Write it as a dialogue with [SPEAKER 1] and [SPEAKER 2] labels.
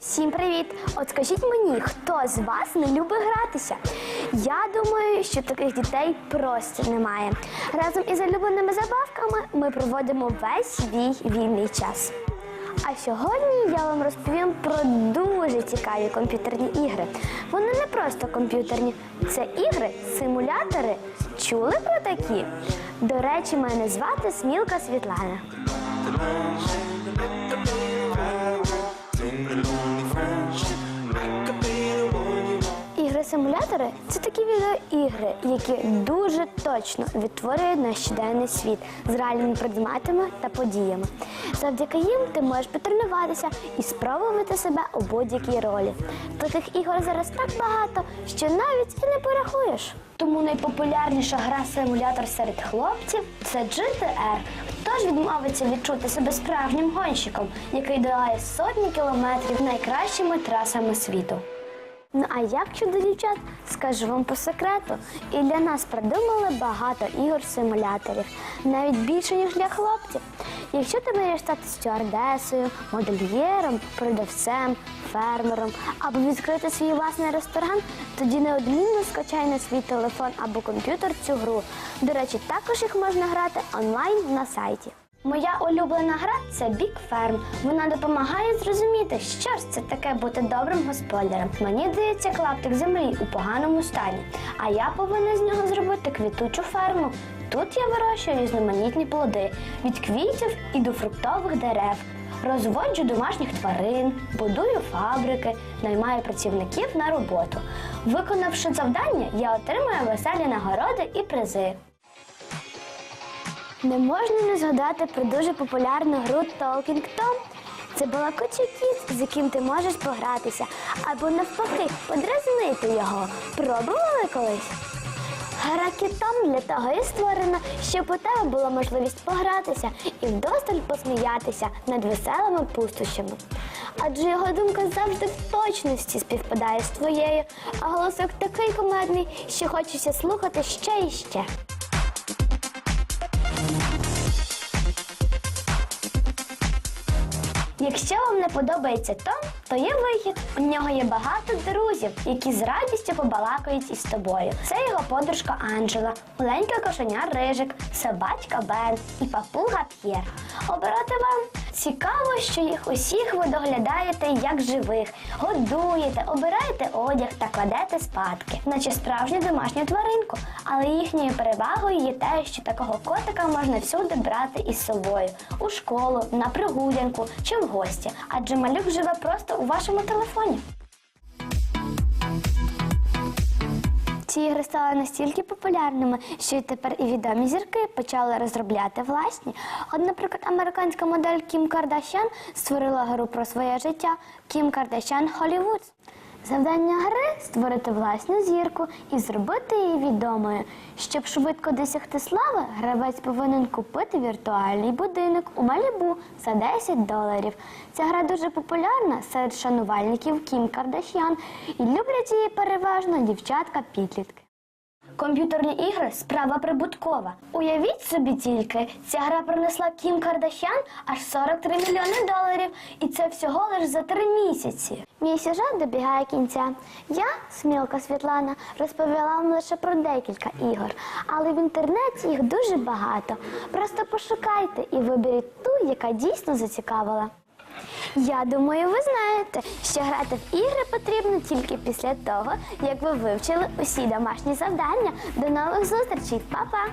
[SPEAKER 1] Всім привіт! От скажіть мені, хто з вас не любить гратися? Я думаю, що таких дітей просто немає. Разом із улюбленими забавками ми проводимо весь свій вільний час. А сьогодні я вам розповім про дуже цікаві комп'ютерні ігри. Вони не просто комп'ютерні, це ігри, симулятори. Чули про такі? До речі, мене звати Смілка Світлана. Ігри-симулятори це такі відеоігри, які дуже точно відтворюють наш щоденний світ з реальними предметами та подіями. Завдяки їм ти можеш потренуватися і спробувати себе у будь-якій ролі. Таких ігор зараз так багато, що навіть і не порахуєш. Тому найпопулярніша гра-симулятор серед хлопців це GTR. Хто ж відмовиться відчути себе справжнім гонщиком, який долає сотні кілометрів найкращими трасами світу? Ну а як щодо дівчат, скажу вам по секрету. І для нас придумали багато ігор-симуляторів, навіть більше, ніж для хлопців. Якщо ти мрієш стати стюардесою, модельєром, продавцем, фермером або відкрити свій власний ресторан, тоді неодмінно скачай на свій телефон або комп'ютер цю гру. До речі, також їх можна грати онлайн на сайті. Моя улюблена гра це Big Farm. Вона допомагає зрозуміти, що ж це таке бути добрим господарем. Мені здається клаптик землі у поганому стані, а я повинна з нього зробити квітучу ферму. Тут я вирощую різноманітні плоди від квітів і до фруктових дерев. Розводжу домашніх тварин, будую фабрики, наймаю працівників на роботу. Виконавши завдання, я отримую веселі нагороди і призи. Не можна не згадати про дуже популярну гру Talking Tom. Це балакучий кіт, з яким ти можеш погратися, або навпаки, подразнити його. Пробували колись? Гра кітом для того і створена, щоб у тебе була можливість погратися і вдосталь посміятися над веселими пустощами. Адже його думка завжди в точності співпадає з твоєю, а голосок такий комедний, що хочеться слухати ще і ще. Якщо вам не подобається Том, то є вихід. У нього є багато друзів, які з радістю побалакають із тобою. Це його подружка Анджела, маленька кошеня Рижик, собачка Бен і папуга П'єр. Обирати вам цікаво, що їх усіх ви доглядаєте як живих, годуєте, обираєте одяг та кладете спадки, наче справжню домашню тваринку. Але їхньою перевагою є те, що такого котика можна всюди брати із собою у школу, на прогулянку чи в гості, адже малюк живе просто у вашому телефоні. Ці ігри стали настільки популярними, що й тепер і відомі зірки почали розробляти власні. От, наприклад, американська модель Кім Кардашян створила гру про своє життя Кім Кардашян Холлівуд. Завдання гри створити власну зірку і зробити її відомою. Щоб швидко досягти слави, гравець повинен купити віртуальний будинок у Малібу за 10 доларів. Ця гра дуже популярна серед шанувальників Кім Кардашян і люблять її переважно дівчатка-підлітки. Комп'ютерні ігри справа прибуткова. Уявіть собі тільки, ця гра принесла Кім Кардашян аж 43 мільйони доларів, і це всього лише за три місяці. Мій сюжет добігає кінця. Я, Смілка Світлана, розповіла вам лише про декілька ігор, але в інтернеті їх дуже багато. Просто пошукайте і виберіть ту, яка дійсно зацікавила. Я думаю, ви знаєте, що грати в ігри потрібно тільки після того, як ви вивчили усі домашні завдання. До нових зустрічей, Па-па!